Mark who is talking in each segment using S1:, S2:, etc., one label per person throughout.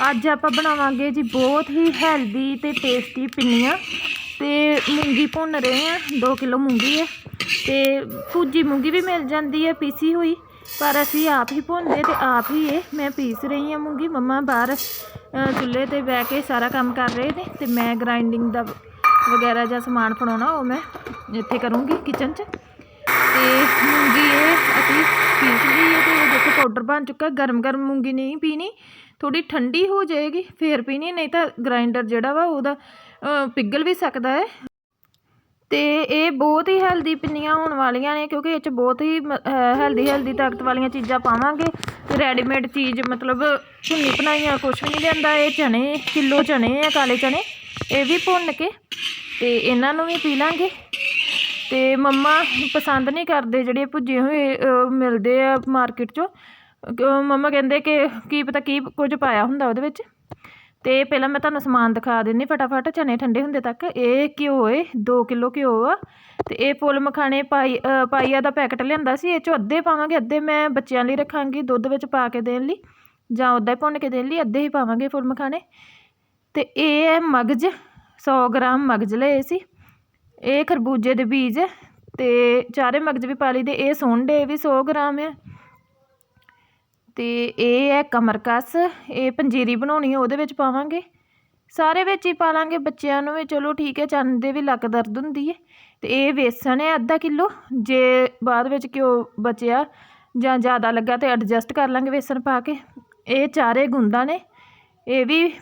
S1: ਅੱਜ ਆਪਾਂ ਬਣਾਵਾਂਗੇ ਜੀ ਬਹੁਤ ਹੀ ਹੈਲਦੀ ਤੇ ਟੇਸਟੀ ਪਿੰਨੀਆਂ ਤੇ ਮੂੰਗੀ ਭੁੰਨ ਰਹੇ ਆ 2 ਕਿਲੋ ਮੂੰਗੀ ਹੈ ਤੇ ਭੁੱਜੀ ਮੂੰਗੀ ਵੀ ਮਿਲ ਜਾਂਦੀ ਹੈ, ਪੀਸੀ ਹੋਈ, ਪਰ ਅਸੀਂ ਆਪ ਹੀ ਭੁੰਨਦੇ ਤੇ ਆਪ ਹੀ ਇਹ ਮੈਂ ਪੀਸ ਰਹੀ ਹਾਂ ਮੂੰਗੀ, ਮੰਮਾ ਬਾਹਰ ਚੁੱਲ੍ਹੇ ਤੇ ਬਹਿ ਕੇ ਸਾਰਾ ਕੰਮ ਕਰ ਰਹੇ ਨੇ ਤੇ ਮੈਂ ਗ੍ਰਾਈਂਡਿੰਗ ਦਾ ਵਗੈਰਾ ਜਾਂ ਸਮਾਨ ਫੜਾਉਣਾ, ਉਹ ਮੈਂ ਇੱਥੇ ਕਰੂੰਗੀ ਕਿਚਨ 'ਚ ਤੇ ਮੂੰਗੀ ਇਹ ਅਸੀਂ ਪੀਸ ਲਈ ਹੈ ਤੇ ਇਹ ਦੇਖੋ ਪਾਊਡਰ ਬਣ ਚੁੱਕਾ ਗਰਮ ਗਰਮ ਮੂੰਗੀ ਨਹੀਂ ਪੀਣੀ ਥੋੜ੍ਹੀ ਠੰਡੀ ਹੋ ਜਾਏਗੀ ਫਿਰ ਪੀਣੀ ਨਹੀਂ ਤਾਂ ਗ੍ਰਾਈਂਡਰ ਜਿਹੜਾ ਵਾ ਉਹਦਾ ਅ, ਪਿਘਲ ਵੀ ਸਕਦਾ ਹੈ। ਅਤੇ ਇਹ ਬਹੁਤ ਹੀ ਹੈਲਦੀ ਪਿੰਨੀਆਂ ਹੋਣ ਵਾਲੀਆਂ ਨੇ ਕਿਉਂਕਿ ਇਹ ਚ ਬਹੁਤ ਹੀ ਹੈਲਦੀ ਹੈਲਦੀ ਤਾਕਤ ਵਾਲੀਆਂ ਚੀਜ਼ਾਂ ਪਾਵਾਂਗੇ। ਰੈਡੀਮੇਡ ਚੀਜ਼ ਮਤਲਬ ਭੁੰਨੀ ਬਣਾਈਆਂ ਕੁਛ ਵੀ ਨਹੀਂ ਲੈਂਦਾ ਇਹ ਚਣੇ ਕਿਲੋ ਚਣੇ ਆ ਕਾਲੇ ਚਣੇ ਇਹ ਵੀ ਭੁੰਨ ਕੇ ਅਤੇ ਇਹਨਾਂ ਨੂੰ ਵੀ ਪੀ ਲਾਂਗੇ। ਅਤੇ ਮੰਮਾ ਪਸੰਦ ਨਹੀਂ ਕਰਦੇ ਜਿਹੜੇ ਭੁੱਜੇ ਹੋਏ ਮਿਲਦੇ ਆ ਮਾਰਕੀਟ 'ਚੋਂ। ਮੰਮਾ ਕਹਿੰਦੇ ਕਿ ਕੀ ਪਤਾ ਕੀ ਕੁਝ ਪਾਇਆ ਹੁੰਦਾ ਉਹਦੇ ਵਿੱਚ। ਤੇ ਪਹਿਲਾਂ ਮੈਂ ਤੁਹਾਨੂੰ ਸਮਾਨ ਦਿਖਾ ਦਿੰਦੀ ਫਟਾਫਟ, ਚਨੇ ਠੰਡੇ ਹੁੰਦੇ ਤੱਕ। ਇਹ ਘਿਓ ਏ 2 ਕਿਲੋ ਘਿਓ ਆ। ਤੇ ਇਹ ਫੁੱਲ ਮਖਾਣੇ ਪਾਈ ਪਾਈਆ ਦਾ ਪੈਕਟ ਲਿਆਂਦਾ ਸੀ। ਇਹ ਚੋਂ ਅੱਧੇ ਪਾਵਾਂਗੇ, ਅੱਧੇ ਮੈਂ ਬੱਚਿਆਂ ਲਈ ਰੱਖਾਂਗੀ ਦੁੱਧ ਵਿੱਚ ਪਾ ਕੇ ਦੇਣ ਲਈ। ਜਾਂ ਉੱਦਾਂ ਹੀ ਭੁੰਨ ਕੇ ਦੇਣ ਲਈ, ਅੱਧੇ ਹੀ ਪਾਵਾਂਗੇ ਫੁੱਲ ਮਖਾਣੇ। ਤੇ ਇਹ ਹੈ ਮਗਜ 100 ਗ੍ਰਾਮ ਮਗਜ ਲਏ ਸੀ। ਇਹ ਖਰਬੂਜੇ ਦੇ ਬੀਜ। ਤੇ ਚਾਰੇ ਮਗਜ ਵੀ ਪਾ ਲਈ ਦੇ। ਇਹ ਸੁੰਡੇ ਵੀ 100 ਗ੍ਰਾਮ ਆ। ਅਤੇ ਇਹ ਹੈ ਕਮਰਕਸ ਇਹ ਪੰਜੀਰੀ ਬਣਾਉਣੀ ਉਹਦੇ ਵਿੱਚ ਪਾਵਾਂਗੇ। ਸਾਰੇ ਵਿੱਚ ਹੀ ਪਾ ਲਾਂਗੇ, ਬੱਚਿਆਂ ਨੂੰ ਵੀ ਚਲੋ ਠੀਕ ਹੈ, ਚੰਨ ਦੇ ਵੀ ਲੱਕ ਦਰਦ ਹੁੰਦੀ ਹੈ। ਅਤੇ ਇਹ ਵੇਸਣ ਹੈ ਅੱਧਾ ਕਿਲੋ, ਜੇ ਬਾਅਦ ਵਿੱਚ ਘਿਓ ਬਚਿਆ ਜਾਂ ਜ਼ਿਆਦਾ ਲੱਗਾ ਤਾਂ ਐਡਜਸਟ ਕਰ ਲਾਂਗੇ ਵੇਸਣ ਪਾ ਕੇ। ਇਹ ਚਾਰੇ ਗੁੰਦਾਂ ਨੇ, ਇਹ ਵੀ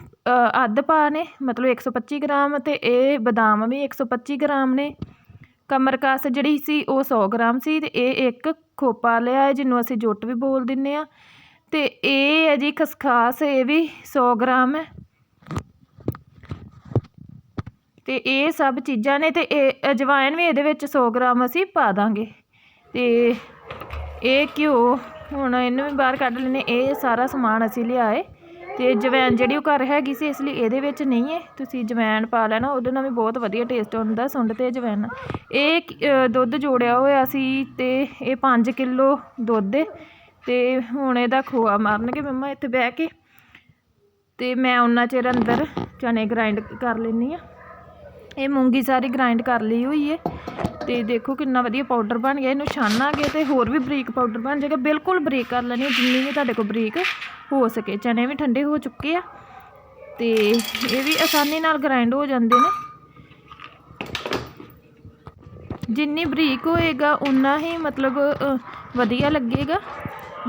S1: ਅੱਧ ਪਾ ਨੇ, ਮਤਲਬ 125 ਗ੍ਰਾਮ ਅਤੇ ਇਹ ਬਦਾਮ ਵੀ 125 ਗ੍ਰਾਮ ਨੇ। ਕਮਰਕਸ ਜਿਹੜੀ ਸੀ ਉਹ 100 ਗ੍ਰਾਮ ਸੀ ਅਤੇ ਇਹ ਇੱਕ ਖੋਪਾ ਲਿਆ ਜਿਹਨੂੰ ਅਸੀਂ ਜੁੱਟ ਵੀ ਬੋਲ ਦਿੰਦੇ ਆ ਅਤੇ ਇਹ ਹੈ ਜੀ ਖਸਖਾਸ, ਇਹ ਵੀ ਸੌ ਗ੍ਰਾਮ ਹੈ। ਅਤੇ ਇਹ ਸਭ ਚੀਜ਼ਾਂ ਨੇ ਅਤੇ ਇਹ ਅਜਵਾਇਨ ਵੀ ਇਹਦੇ ਵਿੱਚ ਸੌ ਗ੍ਰਾਮ ਅਸੀਂ ਪਾ ਦਾਂਗੇ। ਅਤੇ ਇਹ ਘਿਓ, ਹੁਣ ਇਹਨੂੰ ਵੀ ਬਾਹਰ ਕੱਢ ਲੈਨੇ ਇਹ ਸਾਰਾ ਸਮਾਨ ਅਸੀਂ ਲਿਆਏ। ਅਤੇ ਜਵੈਨ ਜਿਹੜੀ ਉਹ ਘਰ ਹੈਗੀ ਸੀ, ਇਸ ਲਈ ਇਹਦੇ ਵਿੱਚ ਨਹੀਂ ਹੈ। ਤੁਸੀਂ ਜਵੈਨ ਪਾ ਲੈਣਾ, ਉਹਦੇ ਨਾਲ ਵੀ ਬਹੁਤ ਵਧੀਆ ਟੇਸਟ ਹੁੰਦਾ ਸੁੰਡ ਅਤੇ ਜਵੈਨ ਇਹ ਦੁੱਧ ਜੋੜਿਆ ਹੋਇਆ ਸੀ ਅਤੇ ਇਹ 5 ਕਿਲੋ ਦੁੱਧ ਤੇ ਹੁਣ ਇਹਦਾ ਖੋਆ ਮਾਰਨਗੇ ਮੰਮਾ ਇੱਥੇ ਬਹਿ ਕੇ। ਤੇ ਮੈਂ ਉਹਨਾਂ ਚਿਰ ਅੰਦਰ ਚਨੇ ਗ੍ਰਾਈਂਡ ਕਰ ਲੈਣੀ ਆ ਇਹ ਮੂੰਗੀ ਸਾਰੀ ਗ੍ਰਾਈਂਡ ਕਰ ਲਈ ਹੋਈ ਹੈ ਤੇ ਦੇਖੋ ਕਿੰਨਾ ਵਧੀਆ ਪਾਊਡਰ ਬਣ ਗਿਆ। ਇਹਨੂੰ ਛਾਨਾਂਗੇ ਤੇ ਹੋਰ ਵੀ ਬਰੀਕ ਪਾਊਡਰ ਬਣ ਜਾਏਗਾ। ਬਿਲਕੁਲ ਬਰੀਕ ਕਰ ਲੈਣੀ ਹੈ, ਜਿੰਨੀ ਵੀ ਤੁਹਾਡੇ ਕੋਲ ਬਰੀਕ ਹੋ ਸਕੇ। ਚਨੇ ਵੀ ਠੰਡੇ ਹੋ ਚੁੱਕੇ ਆ। ਤੇ ਇਹ ਵੀ ਆਸਾਨੀ ਨਾਲ ਗ੍ਰਾਈਂਡ ਹੋ ਜਾਂਦੇ ਨੇ। ਜਿੰਨੀ ਬਰੀਕ ਹੋਏਗਾ ਉਨਾ ਹੀ ਮਤਲਬ ਵਧੀਆ ਲੱਗੇਗਾ।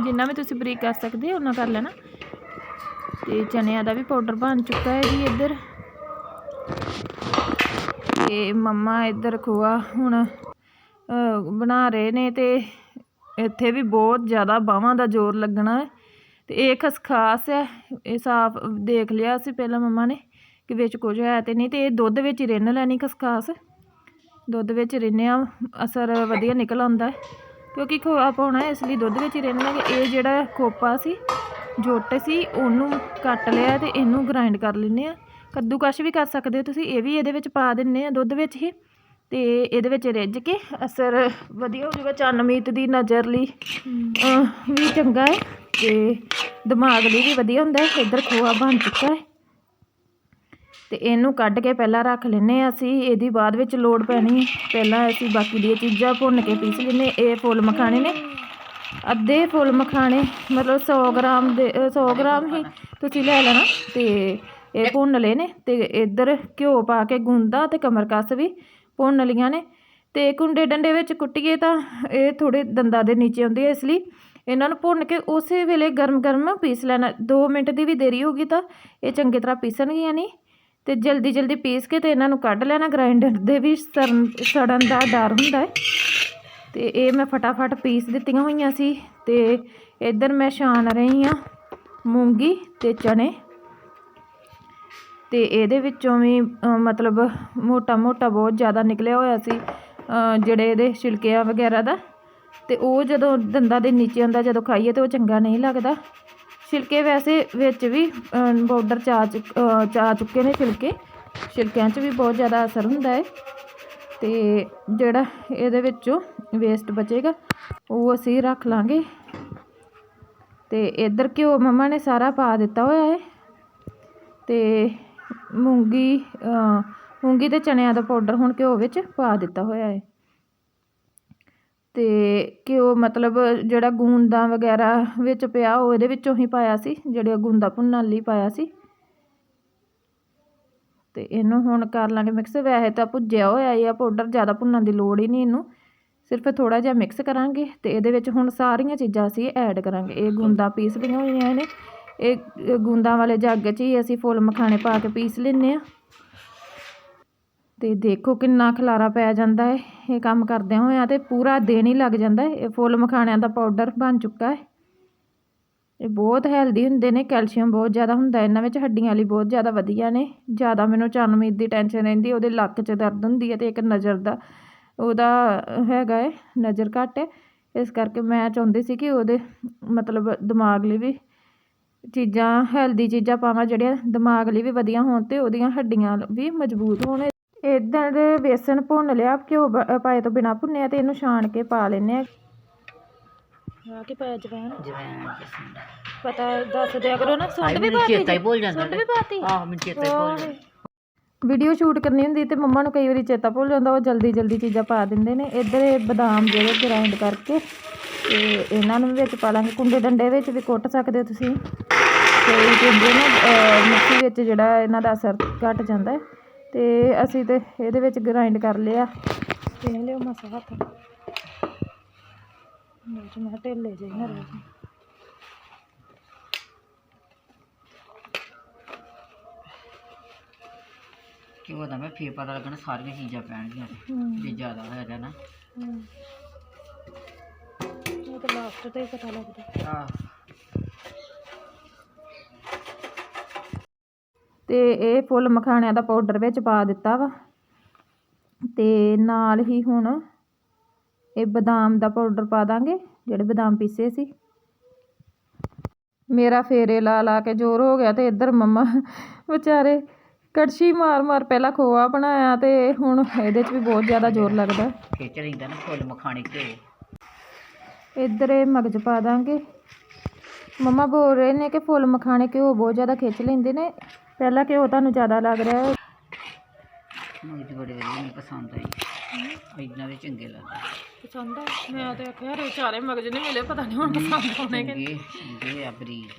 S1: ਜਿੰਨਾ ਵੀ ਤੁਸੀਂ ਬਰੀਕ ਕਰ ਸਕਦੇ ਹੋ, ਉਨਾ ਕਰ ਲੈਣਾ। ਤੇ ਚਨਿਆਂ ਦਾ ਵੀ ਪਾਊਡਰ ਬਣ ਚੁੱਕਾ ਹੈ ਜੀ ਇੱਧਰ। ਤੇ ਮੰਮਾ ਇੱਧਰ ਖੋਆ ਹੁਣ ਬਣਾ ਰਹੇ ਨੇ ਤੇ ਇੱਥੇ ਵੀ ਬਹੁਤ ਜ਼ਿਆਦਾ ਬਾਹਾਂ ਦਾ ਜ਼ੋਰ ਲੱਗਣਾ ਹੈ। ਤੇ ਇਹ ਖਸਖਾਸ ਹੈ, ਇਹ ਸਾਫ਼ ਦੇਖ ਲਿਆ ਸੀ ਪਹਿਲਾਂ ਮੰਮਾ ਨੇ ਕਿ ਵਿੱਚ ਕੁਝ ਹੈ ਤੇ ਨਹੀਂ ਤੇ ਇਹ ਦੁੱਧ ਵਿੱਚ ਹੀ ਰਿੰਨ ਲੈਣੀ ਖਸਖਾਸ ਦੁੱਧ ਵਿੱਚ ਰਿੰਨਿਆ ਅਸਰ ਵਧੀਆ ਨਿਕਲ ਆਉਂਦਾ ਹੈ। ਕਿਉਂਕਿ ਖੋਆ ਪਾਉਣਾ ਇਸ ਲਈ ਦੁੱਧ ਵਿੱਚ ਹੀ ਰਿੰਨ ਕਿ ਇਹ ਜਿਹੜਾ ਖੋਪਾ ਸੀ, ਜੁੱਟ ਸੀ, ਉਹਨੂੰ ਕੱਟ ਲਿਆ ਤੇ ਇਹਨੂੰ ਗ੍ਰਾਈਂਡ ਕਰ ਲੈਂਦੇ ਆ ਕੱਦੂਕਸ਼ ਵੀ ਕਰ ਸਕਦੇ ਹੋ ਤੁਸੀਂ, ਇਹ ਵੀ ਇਹਦੇ ਵਿੱਚ ਪਾ ਦਿੰਨੇ ਆ ਦੁੱਧ ਵਿੱਚ ਹੀ। ਤੇ ਇਹਦੇ ਵਿੱਚ ਰਿੱਝ ਕੇ ਅਸਰ ਵਧੀਆ ਹੋ ਜਾਊਗਾ ਚੰਨ ਦੀ ਨਜ਼ਰ ਲਈ। ਵੀ ਚੰਗਾ ਹੈ ਤੇ ਦਿਮਾਗ ਲਈ ਵੀ ਵਧੀਆ ਹੁੰਦਾ ਹੈ, ਇੱਧਰ ਖੋਆ ਬਣ ਚੁੱਕਾ ਹੈ। ਅਤੇ ਇਹਨੂੰ ਕੱਢ ਕੇ ਪਹਿਲਾਂ ਰੱਖ ਲੈਂਦੇ ਹਾਂ ਅਸੀਂ ਇਹਦੀ ਬਾਅਦ ਵਿੱਚ ਲੋੜ ਪੈਣੀ ਪਹਿਲਾਂ ਅਸੀਂ ਬਾਕੀ ਦੀਆਂ ਚੀਜ਼ਾਂ ਭੁੰਨ ਕੇ ਪੀਸ ਲੈਂਦੇ ਇਹ ਫੁੱਲ ਮਖਾਣੇ ਨੇ। ਅੱਧੇ ਫੁੱਲ ਮਖਾਣੇ ਮਤਲਬ 100 ਗ੍ਰਾਮ ਦੇ ਅ, 100 ਗ੍ਰਾਮ ਹੀ ਤੁਸੀਂ ਲੈ ਲੈਣਾ ਅਤੇ ਇਹ ਭੁੰਨ ਲਏ ਨੇ ਅਤੇ ਇੱਧਰ ਘਿਓ ਪਾ ਕੇ ਗੁੰਦਾ ਅਤੇ ਕਮਰਕਸ ਵੀ ਭੁੰਨ ਲਈਆਂ ਨੇ ਅਤੇ ਕੁੰਡੇ ਡੰਡੇ ਵਿੱਚ ਕੁੱਟੀਏ ਤਾਂ ਇਹ ਥੋੜੇ ਦੰਦਾਂ ਦੇ ਨੀਚੇ ਆਉਂਦੇ ਆ ਇਸ ਲਈ ਇਹਨਾਂ ਨੂੰ ਭੁੰਨ ਕੇ ਉਸੇ ਵੇਲੇ ਗਰਮ ਗਰਮ ਪੀਸ ਲੈਣਾ। 2 ਮਿੰਟ ਦੀ ਵੀ ਦੇਰੀ ਹੋਗੀ ਤਾਂ ਇਹ ਚੰਗੀ ਤਰ੍ਹਾਂ ਪੀਸਣਗੀਆਂ ਨਹੀਂ। ਅਤੇ ਜਲਦੀ ਜਲਦੀ ਪੀਸ ਕੇ ਤੇ ਇਹਨਾਂ ਨੂੰ ਕੱਢ ਲੈਣਾ ਗ੍ਰਾਈਂਡਰ ਦੇ ਵੀ ਸੜਨ ਸੜਨ ਦਾ ਡਰ ਹੁੰਦਾ ਹੈ। ਅਤੇ ਇਹ ਮੈਂ ਫਟਾਫਟ ਪੀਸ ਦਿੱਤੀਆਂ ਹੋਈਆਂ ਸੀ ਅਤੇ ਇੱਧਰ ਮੈਂ ਛਾਣ ਰਹੀ ਹਾਂ ਮੂੰਗੀ ਅਤੇ ਚਣੇ ਅਤੇ ਇਹਦੇ ਵਿੱਚੋਂ ਵੀ ਮਤਲਬ ਮੋਟਾ ਮੋਟਾ ਬਹੁਤ ਜ਼ਿਆਦਾ ਨਿਕਲਿਆ ਹੋਇਆ ਸੀ ਜਿਹੜੇ ਇਹਦੇ ਛਿਲਕਿਆਂ ਵਗੈਰਾ ਦਾ। ਅਤੇ ਉਹ ਜਦੋਂ ਦੰਦਾਂ ਦੇ ਨੀਚੇ ਆਉਂਦਾ ਜਦੋਂ ਖਾਈਏ ਤਾਂ ਉਹ ਚੰਗਾ ਨਹੀਂ ਲੱਗਦਾ। ਛਿਲਕੇ ਵੈਸੇ ਵਿੱਚ ਵੀ ਪਾਊਡਰ ਚਾ ਚੁੱਕ ਚਾ ਚੁੱਕੇ ਨੇ ਛਿਲਕੇ। ਛਿਲਕਿਆਂ 'ਚ ਵੀ ਬਹੁਤ ਜ਼ਿਆਦਾ ਅਸਰ ਹੁੰਦਾ ਹੈ ਅਤੇ ਜਿਹੜਾ ਇਹਦੇ ਵਿੱਚੋਂ ਵੇਸਟ ਬਚੇਗਾ, ਉਹ ਅਸੀਂ ਰੱਖ ਲਾਂਗੇ। ਅਤੇ ਇੱਧਰ ਘਿਓ ਮੰਮਾ ਨੇ ਸਾਰਾ ਪਾ ਦਿੱਤਾ ਹੋਇਆ ਹੈ ਅਤੇ ਮੂੰਗੀ ਮੂੰਗੀ ਤੇ ਚਣਿਆਂ ਦਾ ਪਾਊਡਰ ਹੁਣ ਘਿਓ ਵਿੱਚ ਪਾ ਦਿੱਤਾ ਹੋਇਆ ਹੈ ਅਤੇ ਘਿਓ ਮਤਲਬ ਜਿਹੜਾ ਗੂੰਦਾਂ ਵਗੈਰਾ ਵਿੱਚ ਪਿਆ, ਉਹ ਇਹਦੇ ਵਿੱਚੋਂ ਹੀ ਪਾਇਆ ਸੀ, ਜਿਹੜੇ ਗੂੰਦਾਂ ਭੁੰਨਣ ਲਈ ਪਾਇਆ ਸੀ। ਅਤੇ ਇਹਨੂੰ ਹੁਣ ਕਰ ਲਾਂਗੇ ਮਿਕਸ ਵੈਸੇ ਤਾਂ ਭੁੱਜਿਆ ਹੋਇਆ ਹੀ ਆ ਪਾਊਡਰ ਜ਼ਿਆਦਾ ਭੁੰਨਣ ਦੀ ਲੋੜ ਹੀ ਨਹੀਂ ਇਹਨੂੰ। ਸਿਰਫ ਥੋੜ੍ਹਾ ਜਿਹਾ ਮਿਕਸ ਕਰਾਂਗੇ ਅਤੇ ਇਹਦੇ ਵਿੱਚ ਹੁਣ ਸਾਰੀਆਂ ਚੀਜ਼ਾਂ ਅਸੀਂ ਐਡ ਕਰਾਂਗੇ। ਇਹ ਗੂੰਦਾਂ ਪੀਸ ਲਈਆਂ ਹੋਈਆਂ ਨੇ। ਇਹ ਇਹ ਗੂੰਦਾਂ ਵਾਲੇ ਜੱਗ 'ਚ ਹੀ ਅਸੀਂ ਫੁੱਲ ਮਖਾਣੇ ਪਾ ਕੇ ਪੀਸ ਲੈਂਦੇ ਹਾਂ। ਅਤੇ ਦੇਖੋ ਕਿੰਨਾ ਖਲਾਰਾ ਪੈ ਜਾਂਦਾ ਹੈ। ਇਹ ਕੰਮ ਕਰਦਿਆਂ ਹੋਇਆਂ ਅਤੇ ਪੂਰਾ ਦਿਨ ਹੀ ਲੱਗ ਜਾਂਦਾ ਇਹ ਫੁੱਲ ਮਖਾਣਿਆਂ ਦਾ ਪਾਊਡਰ ਬਣ ਚੁੱਕਾ ਹੈ। ਇਹ ਬਹੁਤ ਹੈਲਦੀ ਹੁੰਦੇ ਨੇ ਕੈਲਸ਼ੀਅਮ ਬਹੁਤ ਜ਼ਿਆਦਾ ਹੁੰਦਾ, ਇਹਨਾਂ ਵਿੱਚ ਹੱਡੀਆਂ ਲਈ ਬਹੁਤ ਜ਼ਿਆਦਾ ਵਧੀਆ ਨੇ। ਜ਼ਿਆਦਾ ਮੈਨੂੰ ਚਰਨਮੀਤ ਦੀ ਟੈਨਸ਼ਨ ਰਹਿੰਦੀ, ਉਹਦੇ ਲੱਕ 'ਚ ਦਰਦ ਹੁੰਦੀ ਹੈ ਅਤੇ ਇੱਕ ਨਜ਼ਰ ਦਾ ਉਹਦਾ ਹੈਗਾ ਹੈ, ਨਜ਼ਰ ਘੱਟ ਹੈ। ਇਸ ਕਰਕੇ ਮੈਂ ਚਾਹੁੰਦੀ ਸੀ ਕਿ ਉਹਦੇ ਮਤਲਬ ਦਿਮਾਗ ਲਈ ਵੀ ਚੀਜ਼ਾਂ ਹੈਲਦੀ ਚੀਜ਼ਾਂ ਪਾਵਾਂ, ਜਿਹੜੀਆਂ ਦਿਮਾਗ ਲਈ ਵੀ ਵਧੀਆ ਹੋਣ ਅਤੇ ਉਹਦੀਆਂ ਹੱਡੀਆਂ ਵੀ ਮਜ਼ਬੂਤ ਹੋਣ। ਇੱਧਰ ਵੇਸਣ ਭੁੰਨ ਲਿਆ ਘਿਓ ਬ- ਪਾਏ ਤੋਂ ਬਿਨਾ ਭੁੰਨਿਆ ਤੇ ਇਹਨੂੰ ਛਾਣ ਕੇ ਪਾ ਲੈਨੇ ਆ। ਆ ਕੇ ਪਾਇਆ ਜਵੈਣ?
S2: ਜਵੈਣ
S1: ਪਤਾ ਦੱਸ ਦਿਆ ਕਰੋ ਨਾ ਸੁੰਡ ਵੀ
S2: ਮੈਨੂੰ
S1: ਪਾਤੀ
S2: ਚੇਤਾ ਹੀ ਭੁੱਲ ਜਾਂਦਾ
S1: ਸੁੰਡ ਵੀ ਪਾਤੀ?
S2: ਆਹ ਮੈਨੂੰ ਚੇਤਾ ਹੀ ਭੁੱਲ ਜਾਂਦਾ।
S1: ਵੀਡੀਓ ਸ਼ੂਟ ਕਰਨੀ ਹੁੰਦੀ ਤੇ ਮੰਮਾ ਨੂੰ ਕਈ ਵਾਰੀ ਚੇਤਾ ਭੁੱਲ ਜਾਂਦਾ ਉਹ ਜਲਦੀ ਜਲਦੀ ਚੀਜ਼ਾਂ ਪਾ ਦਿੰਦੇ ਨੇ। ਇੱਧਰ ਇਹ ਬਦਾਮ ਜਿਹੜੇ ਗ੍ਰਾਈਂਡ ਕਰਕੇ ਤੇ ਇਹਨਾਂ ਨੂੰ ਵੀ ਵਿੱਚ ਪਾ ਲਾਂਗੇ। ਕੁੰਡੇ ਡੰਡੇ ਵਿੱਚ ਵੀ ਕੁੱਟ ਸਕਦੇ ਹੋ ਤੁਸੀਂ। ਤੇ ਕਹਿੰਦੇ ਨੇ ਅਹ, ਮਿਕਸੀ ਵਿੱਚ ਜਿਹੜਾ ਇਹਨਾਂ ਦਾ ਅਸਰ ਘਟ ਜਾਂਦਾ ਹੈ। ਤੇ ਅਸੀਂ ਤੇ ਇਹਦੇ ਵਿੱਚ ਗ੍ਰਾਈਂਡ ਕਰ ਲਿਆ। ਤੇ ਲਿਓ ਮਸਾ ਹੱਥ। ਵਿੱਚ ਮੈਂ ਢਿੱਲੇ ਜਿਹੇ ਨਾ ਰਹਿ।
S2: ਕਿਉਂ ਦਾ ਮੈਂ ਫੇਰ ਪਤਾ ਲੱਗਣਾ ਸਾਰੀਆਂ ਚੀਜ਼ਾਂ ਪੈਣਗੀਆਂ ਜੇ ਜ਼ਿਆਦਾ ਹੋਇਆ ਨਾ।
S1: ਉਹ ਤਾਂ ਲਾਸਟ ਤੇ ਹੀ ਪਤਾ ਲੱਗਦਾ।
S2: ਆਹ।
S1: ਤੇ ਇਹ ਫੁੱਲ ਮਖਾਣਿਆਂ ਦਾ ਪਾਊਡਰ ਵਿੱਚ ਪਾ ਦਿੱਤਾ ਵਾ। ਤੇ ਨਾਲ ਹੀ ਹੁਣ ਇਹ ਬਦਾਮ ਦਾ ਪਾਊਡਰ ਪਾ ਦਾਂਗੇ ਜਿਹੜੇ ਬਦਾਮ ਪੀਸੇ ਸੀ। ਮੇਰਾ ਫੇਰੇ ਲਾ ਲਾ ਕੇ ਜ਼ੋਰ ਹੋ ਗਿਆ ਤੇ ਇੱਧਰ ਮੰਮਾ ਵਿਚਾਰੇ ਕੜਛੀ ਮਾਰ ਮਾਰ ਪਹਿਲਾਂ ਖੋਆ ਬਣਾਇਆ ਤੇ ਹੁਣ ਇਹਦੇ 'ਚ ਵੀ ਬਹੁਤ ਜ਼ਿਆਦਾ ਜ਼ੋਰ ਲੱਗਦਾ।
S2: ਖੇਚ ਰਹਿੰਦਾ ਨਾ ਫੁੱਲ ਮਖਾਣੇ ਘਿਓ।
S1: ਇੱਧਰ ਇਹ ਮਗਜ ਪਾ ਦਾਂਗੇ। ਮੰਮਾ ਬੋਲ ਰਹੇ ਨੇ ਕਿ ਫੁੱਲ ਮਖਾਣੇ ਘਿਓ ਬਹੁਤ ਜ਼ਿਆਦਾ ਖਿੱਚ ਲੈਂਦੇ ਨੇ। ਪਹਿਲਾਂ ਘਿਓ ਤੁਹਾਨੂੰ ਜ਼ਿਆਦਾ ਲੱਗ ਰਿਹਾ ਹੈ?
S2: ਮੈਨੂੰ ਤੇ ਬੜੇ ਵਧੀਆ ਪਸੰਦ ਆਈ ਇਦਾਂ ਦੇ ਚੰਗੇ ਲੱਗਦੇ।
S1: ਪਸੰਦ ਆ? ਮੈਂ ਤੇ ਆਖਿਆ ਰੇ ਚਾਰੇ ਮਗਜ ਨਹੀਂ ਮਿਲੇ ਪਤਾ ਨਹੀਂ ਹੁਣ ਪਸੰਦ ਆਉਣੇ ਕਿ
S2: ਚੰਗੇ ਚੰਗੇ ਆ ਬਰੀਕ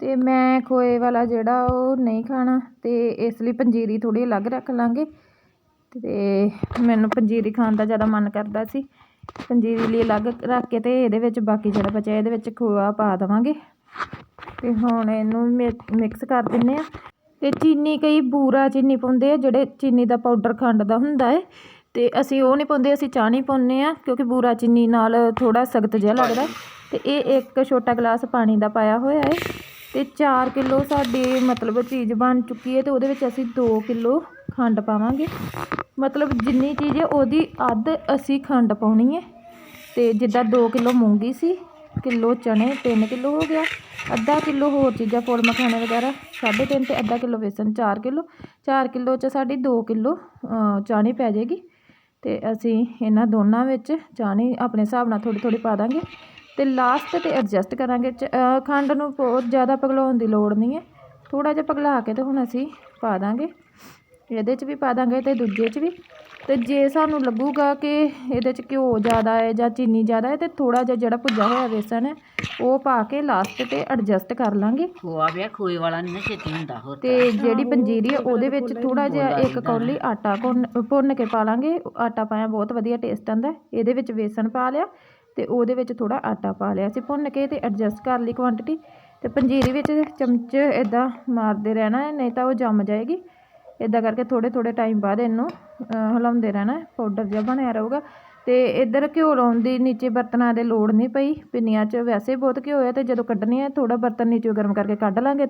S1: ਤੇ ਮੈਂ ਖੋਏ ਵਾਲਾ ਜਿਹੜਾ ਉਹ ਨਹੀਂ ਖਾਣਾ ਤੇ ਇਸ ਲਈ ਪੰਜੀਰੀ ਥੋੜੀ ਅਲੱਗ ਰੱਖ ਲਾਂਗੇ। ਤੇ ਮੈਨੂੰ ਪੰਜੀਰੀ ਖਾਣ ਦਾ ਜ਼ਿਆਦਾ ਮਨ ਕਰਦਾ ਸੀ। ਪੰਜੀਰੀ ਲਈ ਅਲੱਗ ਰੱਖ ਕੇ ਤੇ ਇਹਦੇ ਵਿੱਚ ਬਾਕੀ ਜਿਹੜਾ ਬਚਿਆ ਇਹਦੇ ਵਿੱਚ ਖੋਆ ਪਾ ਦੇਵਾਂਗੇ। ਤੇ ਹੁਣ ਇਹਨੂੰ ਮਿਕਸ ਕਰ ਦਿੰਨੇ ਆ ਤੇ ਚੀਨੀ ਕਈ ਬੂਰਾ ਚੀਨੀ ਪਾਉਂਦੇ ਆ, ਜਿਹੜੇ ਚੀਨੀ ਦਾ ਪਾਊਡਰ ਖੰਡ ਦਾ ਹੁੰਦਾ ਹੈ ਤੇ ਅਸੀਂ ਉਹ ਨਹੀਂ ਪਾਉਂਦੇ, ਅਸੀਂ ਚਾਹ ਨਹੀਂ ਪਾਉਂਦੇ ਆ ਕਿਉਂਕਿ ਬੂਰਾ ਚੀਨੀ ਨਾਲ ਥੋੜਾ ਸਖਤ ਜਿਹਾ ਲੱਗਦਾ। ਤੇ ਇਹ ਇੱਕ ਛੋਟਾ ਗਲਾਸ ਪਾਣੀ ਦਾ ਪਾਇਆ ਹੋਇਆ ਹੈ ਤੇ 4 ਕਿਲੋ ਸਾਡੀ ਮਤਲਬ ਚੀਜ਼ ਬਣ ਚੁੱਕੀ ਹੈ ਤੇ ਉਹਦੇ ਵਿੱਚ ਅਸੀਂ 2 ਕਿਲੋ ਖੰਡ ਪਾਵਾਂਗੇ। ਮਤਲਬ ਜਿੰਨੀ ਚੀਜ਼ ਹੈ ਉਹਦੀ ਅੱਧ ਅਸੀਂ ਖੰਡ ਪਾਉਣੀ ਹੈ ਤੇ ਜਿੱਦਾਂ 2 ਕਿਲੋ ਮੂੰਗੀ ਸੀ, ਕਿਲੋ ਚਣੇ 3 ਕਿਲੋ ਹੋ ਗਿਆ। ਅੱਧਾ ਕਿਲੋ ਹੋਰ ਚੀਜ਼ਾਂ, ਫੁੱਲ ਮਖਾਣੇ ਵਗੈਰਾ 3.5 ਤੇ ਅੱਧਾ ਕਿਲੋ ਵੇਸਣ 4 ਕਿਲੋ। 4 ਕਿਲੋ ਚ ਸਾਡੀ 2 ਕਿਲੋ ਚਾਣੀ ਪੈ ਜਾਏਗੀ। ਤੇ ਅਸੀਂ ਇਹਨਾਂ ਦੋਨਾਂ ਵਿੱਚ ਚਾਣੀ ਆਪਣੇ ਹਿਸਾਬ ਨਾਲ ਥੋੜੀ ਥੋੜੀ ਪਾ ਦਾਂਗੇ। ਤੇ ਲਾਸਟ ਤੇ ਐਡਜਸਟ ਕਰਾਂਗੇ। ਚ- ਖੰਡ ਨੂੰ ਬਹੁਤ ਜ਼ਿਆਦਾ ਪਿਘਲਾਉਣ ਦੀ ਲੋੜ ਨਹੀਂ ਹੈ। ਥੋੜਾ ਜਿਹਾ ਪਿਘਲਾ ਕੇ ਤੇ ਹੁਣ ਅਸੀਂ ਪਾ ਦਾਂਗੇ। ਇਹਦੇ 'ਚ ਵੀ ਪਾ ਦਾਂਗੇ ਤੇ ਦੂਜੇ 'ਚ ਵੀ। ਤੇ ਜੇ ਸਾਨੂੰ ਲੱਗੂਗਾ ਕਿ ਇਹਦੇ 'ਚ ਘਿਓ ਜ਼ਿਆਦਾ ਹੈ ਜਾਂ ਚੀਨੀ ਜ਼ਿਆਦਾ ਹੈ ਤੇ ਥੋੜਾ ਜਿਹਾ ਜਿਹੜਾ ਭੁੱਜਾ ਹੋਇਆ ਵੇਸਣ ਹੈ ਉਹ ਪਾ ਕੇ ਲਾਸਟ ਤੇ ਐਡਜਸਟ ਕਰ ਲਾਂਗੇ।
S2: ਖੋਆ ਵਿਆ ਖੋਏ ਵਾਲਾ ਨਹੀਂ ਨਾ ਛੇਤੀ ਹੁੰਦਾ ਹੋਰ
S1: ਤੇ ਜਿਹੜੀ ਪੰਜੀਰੀ ਹੈ ਉਹਦੇ ਵਿੱਚ ਥੋੜਾ ਜਿਹਾ ਇੱਕ ਕੌਲੀ ਆਟਾ ਭੁੰਨ ਭੁੰਨ ਕੇ ਪਾ ਲਾਂਗੇ। ਆਟਾ ਪਾਇਆ ਬਹੁਤ ਵਧੀਆ ਟੇਸਟ ਆਉਂਦਾ। ਹੈ। ਇਹਦੇ ਵਿੱਚ ਵੇਸਣ ਪਾ ਲਿਆ ਤੇ ਉਹਦੇ ਵਿੱਚ ਥੋੜਾ ਆਟਾ ਪਾ ਲਿਆ। ਅਸੀਂ ਭੁੰਨ ਕੇ ਤੇ ਐਡਜਸਟ ਕਰ ਲਈ ਕੁਆਂਟੀਟੀ ਤੇ ਪੰਜੀਰੀ ਵਿੱਚ ਚਮਚ ਇਦਾਂ ਮਾਰਦੇ ਰਹਿਣਾ ਹੈ ਨਹੀਂ ਤਾਂ ਉਹ ਜੰਮ ਜਾਏਗੀ। ਇਦਾਂ ਕਰਕੇ ਥੋੜ੍ਹੇ ਥੋੜ੍ਹੇ ਟਾਈਮ ਬਾਅਦ ਇਹਨੂੰ ਹਿਲਾਉਂਦੇ ਰਹਿਣਾ ਪਾਊਡਰ ਜਿਹਾ ਬਣਿਆ ਰਹੂਗਾ। ਅਤੇ ਇੱਧਰ ਘਿਓ ਲਾਉਣ ਦੀ ਨੀਚੇ ਬਰਤਨਾਂ ਦੇ ਲੋੜ ਨਹੀਂ ਪਈ, ਪਿੰਨੀਆਂ 'ਚ ਵੈਸੇ ਹੀ ਬਹੁਤ ਘਿਓ ਹੈ ਅਤੇ ਜਦੋਂ ਕੱਢਣੀ ਹੈ ਥੋੜ੍ਹਾ ਬਰਤਨ ਨੀਚੇ ਗਰਮ ਕਰਕੇ ਕੱਢ ਲਾਂਗੇ।